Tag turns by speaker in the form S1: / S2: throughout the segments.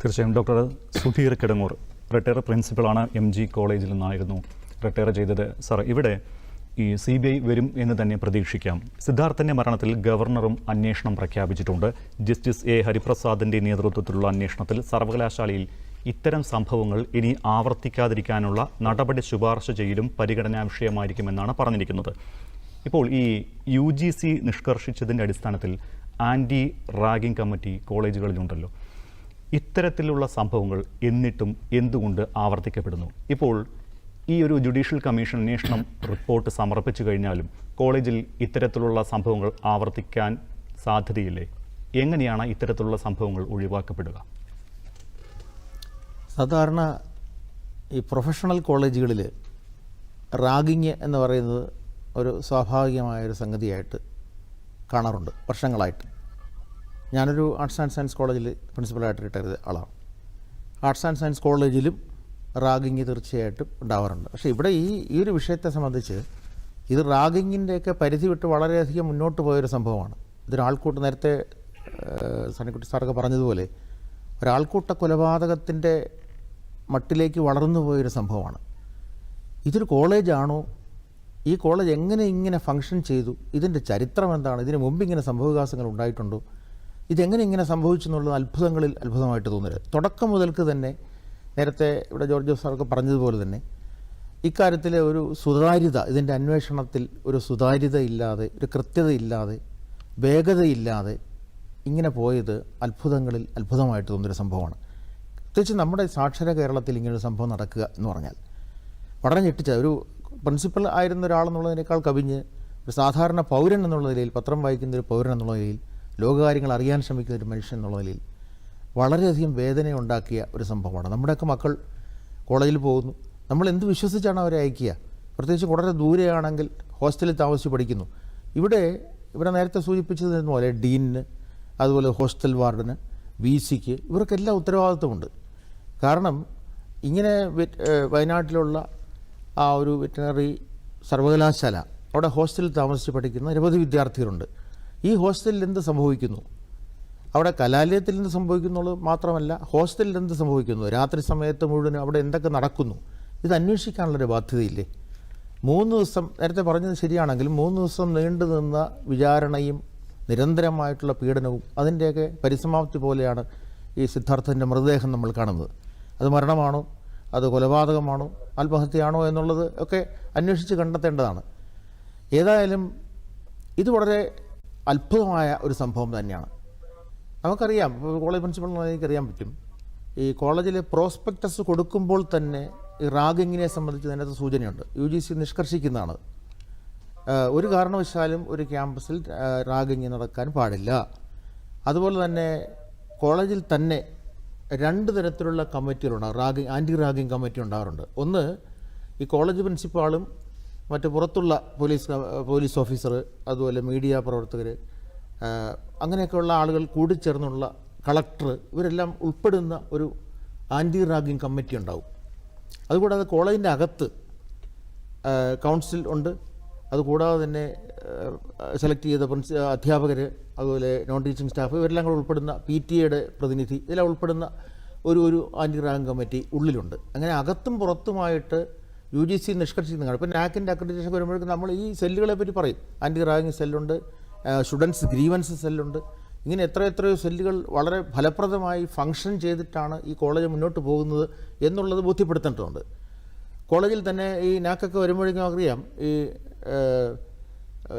S1: തീർച്ചയായും doctor Sudheer Kidangoor retire പ്രിൻസിപ്പളാണ് M G കോളേജിൽ നിന്നായിരുന്നു റിട്ടയർ ചെയ്തത്. സാർ ഇവിടെ ഈ സി ബി ഐ വരും എന്ന് തന്നെ പ്രതീക്ഷിക്കാം. സിദ്ധാർത്ഥന്റെ മരണത്തിൽ ഗവർണറും അന്വേഷണം പ്രഖ്യാപിച്ചിട്ടുണ്ട്. Justice A. ഹരിപ്രസാദിന്റെ നേതൃത്വത്തിലുള്ള അന്വേഷണത്തിൽ സർവകലാശാലയിൽ ഇത്തരം സംഭവങ്ങൾ ഇനി ആവർത്തിക്കാതിരിക്കാനുള്ള നടപടി ശുപാർശ ചെയ്യലും പരിഗണനാ വിഷയമായിരിക്കുമെന്നാണ് പറഞ്ഞിരിക്കുന്നത്. ഇപ്പോൾ ഈ യു ജി സി നിഷ്കർഷിച്ചതിന്റെ അടിസ്ഥാനത്തിൽ ആന്റി റാഗിംഗ് കമ്മിറ്റി കോളേജുകളിലുണ്ടല്ലോ. ഇത്തരത്തിലുള്ള സംഭവങ്ങൾ എന്നിട്ടും എന്തുകൊണ്ട് ആവർത്തിക്കപ്പെടുന്നു? ഇപ്പോൾ ഈ ഒരു ജുഡീഷ്യൽ കമ്മീഷൻ അന്വേഷണം റിപ്പോർട്ട് സമർപ്പിച്ചു കഴിഞ്ഞാലും കോളേജിൽ ഇത്തരത്തിലുള്ള സംഭവങ്ങൾ ആവർത്തിക്കാൻ സാധ്യതയില്ലേ? എങ്ങനെയാണ് ഇത്തരത്തിലുള്ള സംഭവങ്ങൾ ഒഴിവാക്കപ്പെടുക?
S2: സാധാരണ ഈ പ്രൊഫഷണൽ കോളേജുകളിൽ റാഗിങ് എന്ന് പറയുന്നത് ഒരു സ്വാഭാവികമായൊരു സംഗതിയായിട്ട് കാണാറുണ്ട് വർഷങ്ങളായിട്ട്. ഞാനൊരു ആർട്സ് ആൻഡ് സയൻസ് കോളേജിൽ പ്രിൻസിപ്പലായിട്ട് റിട്ടയർ ചെയ്ത ആളാണ് ആർട്സ് ആൻഡ് സയൻസ് കോളേജിലും റാഗിങ് തീർച്ചയായിട്ടും ഉണ്ടാവാറുണ്ട്. പക്ഷേ ഇവിടെ ഈ ഈ ഒരു വിഷയത്തെ സംബന്ധിച്ച് ഇത് റാഗിങ്ങിന്റെയൊക്കെ പരിധി വിട്ട് വളരെയധികം മുന്നോട്ട് പോയൊരു സംഭവമാണ്. ഇതൊരാൾക്കൂട്ട് നേരത്തെ സണിക്കുട്ടി സാറൊക്കെ പറഞ്ഞതുപോലെ ഒരാൾക്കൂട്ട കൊലപാതകത്തിന്റെ മട്ടിലേക്ക് വളർന്നു പോയൊരു സംഭവമാണ്. ഇതൊരു കോളേജാണോ? ഈ കോളേജ് എങ്ങനെ ഇങ്ങനെ ഫങ്ഷൻ ചെയ്തു? ഇതിന്റെ ചരിത്രം എന്താണ്? ഇതിന് മുമ്പ് ഇങ്ങനെ സംഭവവികാസങ്ങൾ ഉണ്ടായിട്ടുണ്ടോ? ഇതെങ്ങനെ ഇങ്ങനെ സംഭവിച്ചു എന്നുള്ളത് അത്ഭുതങ്ങളിൽ അത്ഭുതമായിട്ട് തോന്നരുത്. തുടക്കം മുതൽക്ക് തന്നെ നേരത്തെ ഇവിടെ ജോർജ് ജോസ് സാറൊക്കെ പറഞ്ഞതുപോലെ തന്നെ ഇക്കാര്യത്തിൽ ഒരു സുതാര്യത ഇതിന്റെ അന്വേഷണത്തിൽ ഒരു സുതാര്യത ഇല്ലാതെ ഒരു കൃത്യതയില്ലാതെ വേഗതയില്ലാതെ ഇങ്ങനെ പോയത് അത്ഭുതങ്ങളിൽ അത്ഭുതമായിട്ട് തോന്നിയൊരു സംഭവമാണ്. പ്രത്യേകിച്ച് നമ്മുടെ സാക്ഷര കേരളത്തിൽ ഇങ്ങനൊരു സംഭവം നടക്കുക എന്ന് പറഞ്ഞാൽ വളരെ ഞെട്ടിച്ച. ഒരു പ്രിൻസിപ്പൽ ആയിരുന്ന ഒരാളെന്നുള്ളതിനേക്കാൾ കവിഞ്ഞ് ഒരു സാധാരണ പൗരൻ എന്നുള്ള നിലയിൽ പത്രം വായിക്കുന്ന ഒരു പൗരൻ എന്നുള്ള നിലയിൽ ലോകകാര്യങ്ങൾ അറിയാൻ ശ്രമിക്കുന്ന ഒരു മനുഷ്യൻ എന്നുള്ള നിലയിൽ വളരെയധികം വേദന ഉണ്ടാക്കിയ ഒരു സംഭവമാണ്. നമ്മുടെയൊക്കെ മക്കൾ കോളേജിൽ പോകുന്നു. നമ്മൾ എന്ത് വിശ്വസിച്ചാണ് അവരെ അയക്കുക? പ്രത്യേകിച്ച് വളരെ ദൂരെയാണെങ്കിൽ ഹോസ്റ്റലിൽ താമസിച്ച് പഠിക്കുന്നു. ഇവിടെ ഇവിടെ നേരത്തെ സൂചിപ്പിച്ചത് പോലെ ഡീനിന് അതുപോലെ ഹോസ്റ്റൽ വാർഡിന് വി സിക്ക് ഇവർക്കെല്ലാം ഉത്തരവാദിത്വമുണ്ട്. കാരണം ഇങ്ങനെ വയനാട്ടിലുള്ള ആ ഒരു വെറ്റിനറി സർവകലാശാല അവിടെ ഹോസ്റ്റലിൽ താമസിച്ച് പഠിക്കുന്ന നിരവധി വിദ്യാർത്ഥികളുണ്ട്. ഈ ഹോസ്റ്റലിൽ എന്ത് സംഭവിക്കുന്നു? അവിടെ കലാലയത്തിൽ എന്ത് സംഭവിക്കുന്നുള്ളത് മാത്രമല്ല ഹോസ്റ്റലിൽ എന്ത് സംഭവിക്കുന്നു? രാത്രി സമയത്ത് മുഴുവൻ അവിടെ എന്തൊക്കെ നടക്കുന്നു? ഇത് അന്വേഷിക്കാനുള്ളൊരു ബാധ്യതയില്ലേ? മൂന്ന് ദിവസം നേരത്തെ പറഞ്ഞത് ശരിയാണെങ്കിലും മൂന്ന് ദിവസം നീണ്ടു നിന്ന വിചാരണയും നിരന്തരമായിട്ടുള്ള പീഡനവും അതിന്റെയൊക്കെ പരിസമാപ്തി പോലെയാണ് ഈ സിദ്ധാർത്ഥന്റെ മൃതദേഹം നമ്മൾ കാണുന്നത്. അത് മരണമാണോ? അത് കൊലപാതകമാണോ? ആത്മഹത്യയാണോ എന്നുള്ളത് ഒക്കെ അന്വേഷിച്ച് കണ്ടെത്തേണ്ടതാണ്. ഏതായാലും ഇത് വളരെ അത്ഭുതമായ ഒരു സംഭവം തന്നെയാണ്. നമുക്കറിയാം കോളേജ് പ്രിൻസിപ്പൾ എനിക്കറിയാൻ പറ്റും. ഈ കോളേജിൽ പ്രോസ്പെക്ടസ് കൊടുക്കുമ്പോൾ തന്നെ ഈ റാഗിങ്ങിനെ സംബന്ധിച്ച് അതിനകത്ത് സൂചനയുണ്ട്. യു ജി സി നിഷ്കർഷിക്കുന്നതാണ്. ഒരു കാരണവശാലും ഒരു ക്യാമ്പസിൽ റാഗിങ് നടക്കാൻ പാടില്ല. അതുപോലെ തന്നെ കോളേജിൽ തന്നെ രണ്ട് തരത്തിലുള്ള കമ്മിറ്റികളുണ്ടാകും റാഗിങ് ആന്റി റാഗിങ് കമ്മിറ്റി ഉണ്ടാകാറുണ്ട് ഒന്ന് ഈ കോളേജ് പ്രിൻസിപ്പാളും മറ്റ് പുറത്തുള്ള പോലീസ് പോലീസ് ഓഫീസർ അതുപോലെ മീഡിയ പ്രവർത്തകർ അങ്ങനെയൊക്കെയുള്ള ആളുകൾ കൂടി ചേർന്നുള്ള കളക്ടർ ഇവരെല്ലാം ഉൾപ്പെടുന്ന ഒരു ആന്റി റാഗിങ് കമ്മിറ്റി ഉണ്ടാവും. അതുകൂടാതെ കോളേജിന്റെ അകത്ത് കൗൺസിൽ ഉണ്ട്. അതുകൂടാതെ തന്നെ സെലക്ട് ചെയ്ത പ്രിൻസി അധ്യാപകർ അതുപോലെ നോൺ ടീച്ചിങ് സ്റ്റാഫ് ഇവരെല്ലാം കൂടെ ഉൾപ്പെടുന്ന പി ടി എയുടെ പ്രതിനിധി ഇതെല്ലാം ഉൾപ്പെടുന്ന ഒരു ഒരു ആന്റി റാങ്ക് കമ്മിറ്റി ഉള്ളിലുണ്ട്. അങ്ങനെ അകത്തും പുറത്തുമായിട്ട് യു ജി സി നിഷ്കർഷിക്കുന്നതാണ് ഇപ്പം നാക്കിന്റെ അക്രഡിറ്റേഷൻ വരുമ്പോഴേക്കും നമ്മൾ ഈ സെല്ലുകളെ പറ്റി പറയും. ആന്റി റാങ്കിങ് സെല്ലുണ്ട് സ്റ്റുഡൻസ് ഗ്രീവൻസ് സെല്ലുണ്ട്. ഇങ്ങനെ എത്ര എത്രയോ സെല്ലുകൾ വളരെ ഫലപ്രദമായി ഫങ്ഷൻ ചെയ്തിട്ടാണ് ഈ കോളേജ് മുന്നോട്ട് പോകുന്നത് എന്നുള്ളത് ബോധ്യപ്പെടുത്തേണ്ടതുണ്ട്. കോളേജിൽ തന്നെ ഈ നാക്കൊക്കെ വരുമ്പോഴേക്കും അറിയാം ഈ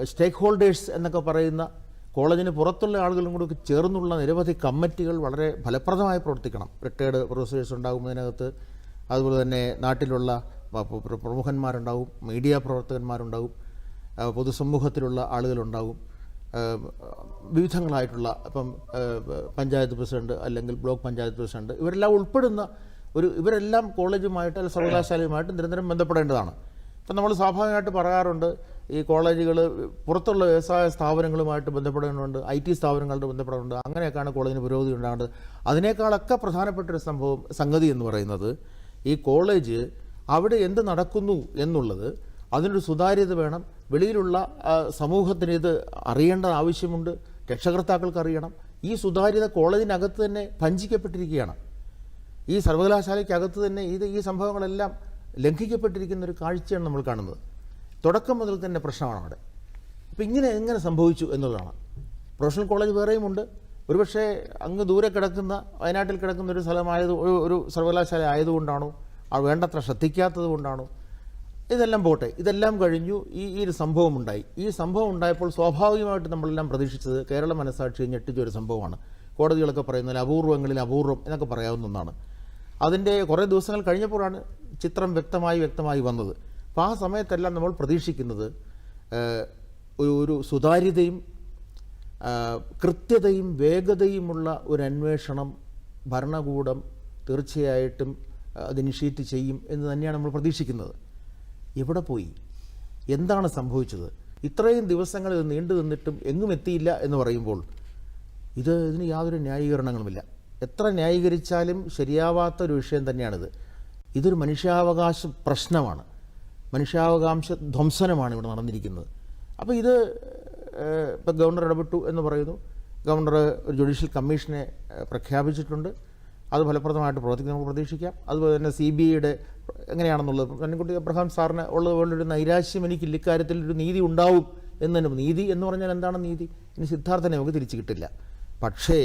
S2: സ്റ്റേക്ക് ഹോൾഡേഴ്സ് എന്നൊക്കെ പറയുന്ന കോളേജിന് പുറത്തുള്ള ആളുകളും കൂടെ ചേർന്നുള്ള നിരവധി കമ്മിറ്റികൾ വളരെ ഫലപ്രദമായി പ്രവർത്തിക്കണം. റിട്ടയർഡ് പ്രൊഫസേഴ്സ് ഉണ്ടാകുന്നതിനകത്ത് അതുപോലെ തന്നെ നാട്ടിലുള്ള പ്രമുഖന്മാരുണ്ടാവും മീഡിയ പ്രവർത്തകന്മാരുണ്ടാവും പൊതുസമൂഹത്തിലുള്ള ആളുകളുണ്ടാവും വിവിധങ്ങളായിട്ടുള്ള ഇപ്പം പഞ്ചായത്ത് പ്രസിഡന്റ് അല്ലെങ്കിൽ ബ്ലോക്ക് പഞ്ചായത്ത് പ്രസിഡന്റ് ഇവരെല്ലാം ഉൾപ്പെടുന്ന ഒരു ഇവരെല്ലാം കോളേജുമായിട്ട് അല്ലെങ്കിൽ സർവകലാശാലയുമായിട്ട് നിരന്തരം ബന്ധപ്പെടേണ്ടതാണ്. ഇപ്പം നമ്മൾ സ്വാഭാവികമായിട്ട് പറയാറുണ്ട് ഈ കോളേജുകൾ പുറത്തുള്ള വ്യവസായ സ്ഥാപനങ്ങളുമായിട്ട് ബന്ധപ്പെടേണ്ടതുണ്ട് ഐ ടി സ്ഥാപനങ്ങളുടെ ബന്ധപ്പെടേണ്ടത് അങ്ങനെയൊക്കെയാണ് കോളേജിന് പുരോഗതി ഉണ്ടാകേണ്ടത്. അതിനേക്കാളൊക്കെ പ്രധാനപ്പെട്ട ഒരു സംഭവം സംഗതി എന്ന് പറയുന്നത് ഈ കോളേജ് അവിടെ എന്ത് നടക്കുന്നു എന്നുള്ളത് അതിനൊരു സുതാര്യത വേണം. വെളിയിലുള്ള സമൂഹത്തിന് ഇത് അറിയേണ്ട ആവശ്യമുണ്ട്. രക്ഷകർത്താക്കൾക്ക് അറിയണം. ഈ സുതാര്യത കോളേജിനകത്ത് തന്നെ ഭഞ്ചിക്കപ്പെട്ടിരിക്കുകയാണ്. ഈ സർവകലാശാലയ്ക്കകത്ത് തന്നെ ഇത് ഈ സംഭവങ്ങളെല്ലാം ലംഘിക്കപ്പെട്ടിരിക്കുന്ന ഒരു കാഴ്ചയാണ് നമ്മൾ കാണുന്നത്. തുടക്കം മുതൽ തന്നെ പ്രശ്നമാണ് അവിടെ. അപ്പോൾ ഇങ്ങനെ എങ്ങനെ സംഭവിച്ചു എന്നുള്ളതാണ്. പ്രൊഫഷണൽ കോളേജ് വേറെയുമുണ്ട്. ഒരുപക്ഷെ അങ്ങ് ദൂരെ കിടക്കുന്ന വയനാട്ടിൽ കിടക്കുന്ന ഒരു സ്ഥലമായത് ഒരു സർവകലാശാല ആയതുകൊണ്ടാണോ? വേണ്ടത്ര ശ്രദ്ധിക്കാത്തത് കൊണ്ടാണോ? ഇതെല്ലാം പോട്ടെ. ഇതെല്ലാം കഴിഞ്ഞു ഈ ഈ ഒരു സംഭവം ഉണ്ടായി ഈ സംഭവം ഉണ്ടായപ്പോൾ സ്വാഭാവികമായിട്ട് നമ്മളെല്ലാം പ്രതീക്ഷിച്ചത് കേരള മനസാക്ഷി ഞെട്ടിച്ച ഒരു സംഭവമാണ്. കോടതികളൊക്കെ പറയുന്നതിൽ അപൂർവങ്ങളിൽ അപൂർവം എന്നൊക്കെ പറയാവുന്ന ഒന്നാണ്. അതിന്റെ കുറേ ദിവസങ്ങൾ കഴിഞ്ഞപ്പോഴാണ് ചിത്രം വ്യക്തമായി വ്യക്തമായി വന്നത്. അപ്പോൾ ആ സമയത്തെല്ലാം നമ്മൾ പ്രതീക്ഷിക്കുന്നത് ഒരു ഒരു സുതാര്യതയും കൃത്യതയും വേഗതയുമുള്ള ഒരു അന്വേഷണം ഭരണകൂടം തീർച്ചയായിട്ടും അത് ഇനിഷ്യേറ്റ് ചെയ്യും എന്ന് തന്നെയാണ് നമ്മൾ പ്രതീക്ഷിക്കുന്നത്. എവിടെ പോയി? എന്താണ് സംഭവിച്ചത്? ഇത്രയും ദിവസങ്ങൾ ഇത് നീണ്ടു നിന്നിട്ടും എങ്ങും എത്തിയില്ല എന്ന് പറയുമ്പോൾ ഇത് ഇതിന് യാതൊരു ന്യായീകരണങ്ങളുമില്ല. എത്ര ന്യായീകരിച്ചാലും ശരിയാവാത്ത ഒരു വിഷയം തന്നെയാണിത്. ഇതൊരു മനുഷ്യാവകാശ പ്രശ്നമാണ്. മനുഷ്യാവകാശ ധ്വംസനമാണ് ഇവിടെ നടന്നിരിക്കുന്നത്. അപ്പോൾ ഇത് ഇപ്പം ഗവർണർ ഇടപെട്ടു എന്ന് പറയുന്നു. ഗവർണർ ഒരു ജുഡീഷ്യൽ കമ്മീഷനെ പ്രഖ്യാപിച്ചിട്ടുണ്ട്. അത് ഫലപ്രദമായിട്ട് പ്രവർത്തിക്കും നമുക്ക് പ്രതീക്ഷിക്കാം. അതുപോലെ തന്നെ സി ബി ഐയുടെ എങ്ങനെയാണെന്നുള്ളത് കണ്ണിക്കുട്ടി അബ്രഹാം സാറിന് ഒരു നൈരാശ്യം എനിക്ക് ഇക്കാര്യത്തിൽ ഒരു നീതി ഉണ്ടാവും എന്ന് തന്നെ നീതി എന്ന് പറഞ്ഞാൽ എന്താണ് നീതി? ഇനി സിദ്ധാർത്ഥനെ നമുക്ക് തിരിച്ചു കിട്ടില്ല. പക്ഷേ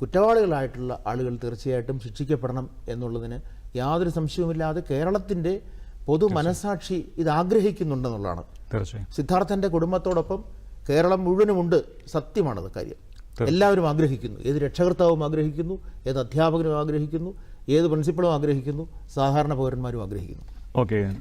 S2: കുറ്റവാളികളായിട്ടുള്ള ആളുകൾ തീർച്ചയായിട്ടും ശിക്ഷിക്കപ്പെടണം എന്നുള്ളതിന് യാതൊരു സംശയവുമില്ലാതെ കേരളത്തിന്റെ പൊതു മനസാക്ഷി ഇത് ആഗ്രഹിക്കുന്നുണ്ടെന്നുള്ളതാണ്. സിദ്ധാർത്ഥന്റെ കുടുംബത്തോടൊപ്പം കേരളം മുഴുവനുമുണ്ട്. സത്യമാണത് കാര്യം. എല്ലാവരും ആഗ്രഹിക്കുന്നു. ഏത് രക്ഷകർത്താവും ആഗ്രഹിക്കുന്നു ഏത് അധ്യാപകനും ആഗ്രഹിക്കുന്നു ഏത് പ്രിൻസിപ്പളും ആഗ്രഹിക്കുന്നു സാധാരണ പൗരന്മാരും ആഗ്രഹിക്കുന്നു.
S1: ഓക്കെ